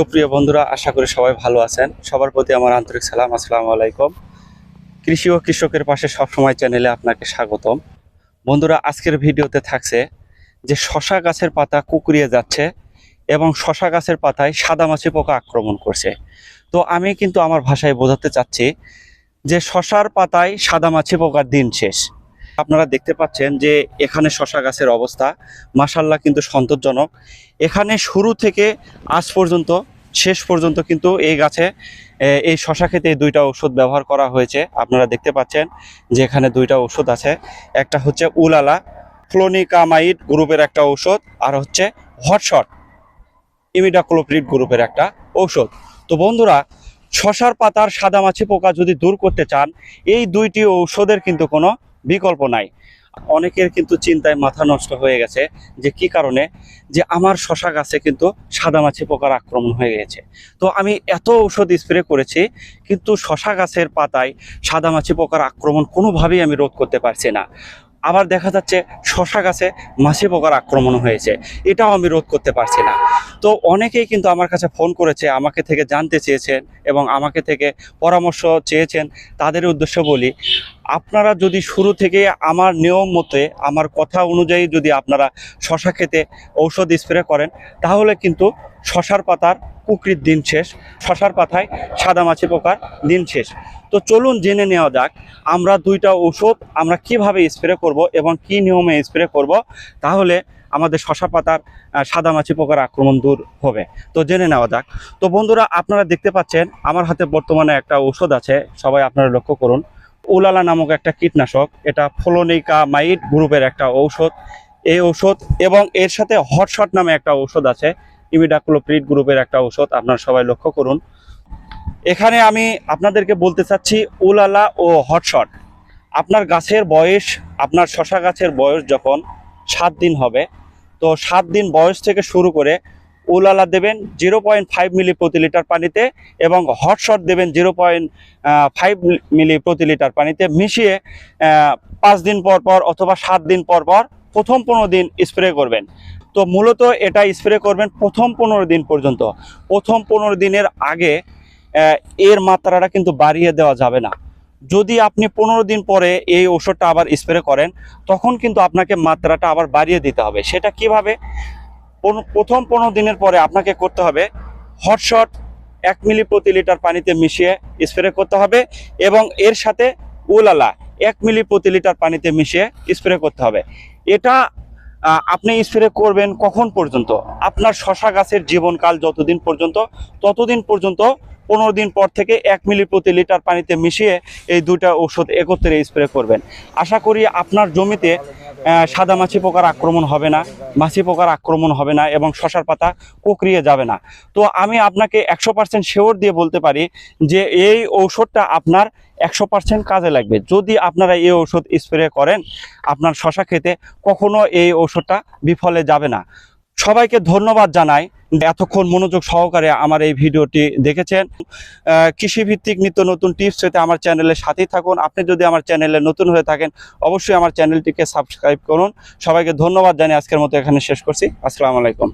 সুপ্রিয় বন্ধুরা, আশা করি সবাই ভালো আছেন। সবার প্রতি আমার আন্তরিক সালাম, আসসালামু আলাইকুম। কৃষি ও কৃষকের পাশে সবসময় চ্যানেলে আপনাকে স্বাগতম। বন্ধুরা, আজকের ভিডিওতে থাকছে যে শশা গাছের পাতা কুকুরিয়ে যাচ্ছে এবং শশা গাছের পাতায় সাদামাছি পোকা আক্রমণ করছে। তো আমি কিন্তু আমার ভাষায় বোঝাতে চাচ্ছি যে শশার পাতায় সাদামাছি পোকার দিন শেষ। আপনারা দেখতে পাচ্ছেন যে এখানে শশা গাছের অবস্থা। মাসাল্লাহ কিন্তু সন্তোষজনক। এখানে শুরু থেকে আজ পর্যন্ত, শেষ পর্যন্ত কিন্তু এই গাছে এই শশা খেতে দুইটা ওষুধ ব্যবহার করা হয়েছে। আপনারা দেখতে পাচ্ছেন যে এখানে দুইটা ওষুধ আছে। একটা হচ্ছে উলালা ফ্লোনিকামাইড গ্রুপের একটা ঔষধ, আর হচ্ছে হটশট ইমিডাক্লোপ্রিড গ্রুপের একটা ঔষধ। তো বন্ধুরা, শশার পাতার সাদামাছি পোকা যদি দূর করতে চান, এই দুইটি ঔষধের কিন্তু কোনো বিকল্প নাই। অনেকের কিন্তু চিন্তায় মাথা নষ্ট হয়ে গেছে যে কি কারণে? যে আমার শশা গাছে কিন্তু সাদামাছি পোকার আক্রমণ হয়ে গেছে। তো আমি এত ঔষধ স্প্রে করেছি, কিন্তু শশা গাছের পাতায় সাদামাছি পোকার আক্রমণ কোনোভাবেই আমি রোধ করতে পারছি না। আবার দেখা যাচ্ছে শশা গাছে মাছি পোকার আক্রমণ হয়েছে। এটাও আমি রোধ করতে পারছি না। তো অনেকেই কিন্তু আমার কাছে ফোন করেছে, আমাকে থেকে জানতে চেয়েছেন এবং আমাকে থেকে পরামর্শ চেয়েছেন। তাদের উদ্দেশ্য বলি, আপনারা যদি শুরু থেকে আমার নিয়ম মতে, আমার কথা অনুযায়ী যদি আপনারা শশা খেতে ঔষধ স্প্রে করেন, তাহলে কিন্তু শশার পাতার কুকরির দিন শেষ, শশার পাতায় সাদামাছি পোকার দিন শেষ। তো চলুন জেনে নেওয়া যাক, আমরা দুইটা ঔষধ আমরা কীভাবে স্প্রে করব এবং কি নিয়মে স্প্রে করব। তাহলে আমাদের শশা পাতার সাদামাছি পোকার আক্রমণ দূর হবে। তো জেনে নেওয়া যাক। তো বন্ধুরা, আপনারা দেখতে পাচ্ছেন, আমার হাতে বর্তমানে একটা ঔষধ আছে, সবাই আপনারা লক্ষ্য করুন। উলালা নামক একটা কীটনাশক, এটা ফ্লোনিকা মাইট গ্রুপের একটা ঔষধ। এই ঔষধ এবং এর সাথে হটশট নামে একটা ঔষধ আছে, ইমিডাক্লোপ্রিড গ্রুপের একটা ঔষধ, আপনারা সবাই লক্ষ্য করুন। এখানে আমি আপনাদেরকে বলতে চাচ্ছি, উলালা ও হটশট। আপনার গাছের বয়স, আপনার শশা গাছের বয়স যখন সাত দিন হবে তো সাত দিন বয়স থেকে শুরু করে উলালা দেবেন জিরো পয়েন্ট ফাইভ মিলি প্রতি লিটার পানিতে এবং হটশট দেবেন জিরো পয়েন্ট ফাইভ মিলি প্রতি লিটার পানিতে মিশিয়ে পাঁচ দিন পর পর অথবা সাত দিন পর পর প্রথম পনেরো দিন স্প্রে করবেন। তো মূলত এটা স্প্রে করবেন প্রথম পনেরো দিন পর্যন্ত। প্রথম পনেরো দিনের আগে এর মাত্রাটা কিন্তু বাড়িয়ে দেওয়া যাবে না। যদি আপনি পনেরো দিন পরে এই ওষুধটা আবার স্প্রে করেন, তখন কিন্তু আপনাকে মাত্রাটা আবার বাড়িয়ে দিতে হবে। সেটা কীভাবে? প্রথম পনেরো দিনের পরে আপনাকে করতে হবে হটশট এক মিলি প্রতি লিটার পানিতে মিশিয়ে স্প্রে করতে হবে এবং এর সাথে উলালা, এক মিলি প্রতি লিটার পানিতে মিশিয়ে স্প্রে করতে হবে। এটা আপনি স্প্রে করবেন কখন পর্যন্ত? আপনার শশা গাছের জীবনকাল যতদিন পর্যন্ত, ততদিন পর্যন্ত পনেরো দিন পর থেকে এক মিলি প্রতি লিটার পানিতে মিশিয়ে এই দুইটা ঔষধ একত্রে স্প্রে করবেন। আশা করি আপনার জমিতে সাদা মাছি পোকার আক্রমণ হবে না, মাছি পোকার আক্রমণ হবে না এবং শশার পাতা কুকরিয়ে যাবে না। তো আমি আপনাকে একশো পার্সেন্ট শেওর দিয়ে বলতে পারি যে এই ঔষধটা আপনার একশো পার্সেন্ট কাজে লাগবে। যদি আপনারা এই ঔষধ স্প্রে করেন, আপনার শশা খেতে কখনো এই ঔষধটা বিফলে যাবে না। সবাইকে ধন্যবাদ জানাই এতক্ষণ মনোযোগ সহকারে আমার এই ভিডিওটি দেখেছেন। কৃষিভিত্তিক নিত্য নতুন টিপস পেতে আমার চ্যানেলের সাথেই থাকুন। আপনি যদি আমার চ্যানেলে নতুন হয়ে থাকেন, অবশ্যই আমার চ্যানেলটিকে সাবস্ক্রাইব করুন। সবাইকে ধন্যবাদ জানিয়ে আজকের মতো এখানে শেষ করছি। আসসালামু আলাইকুম।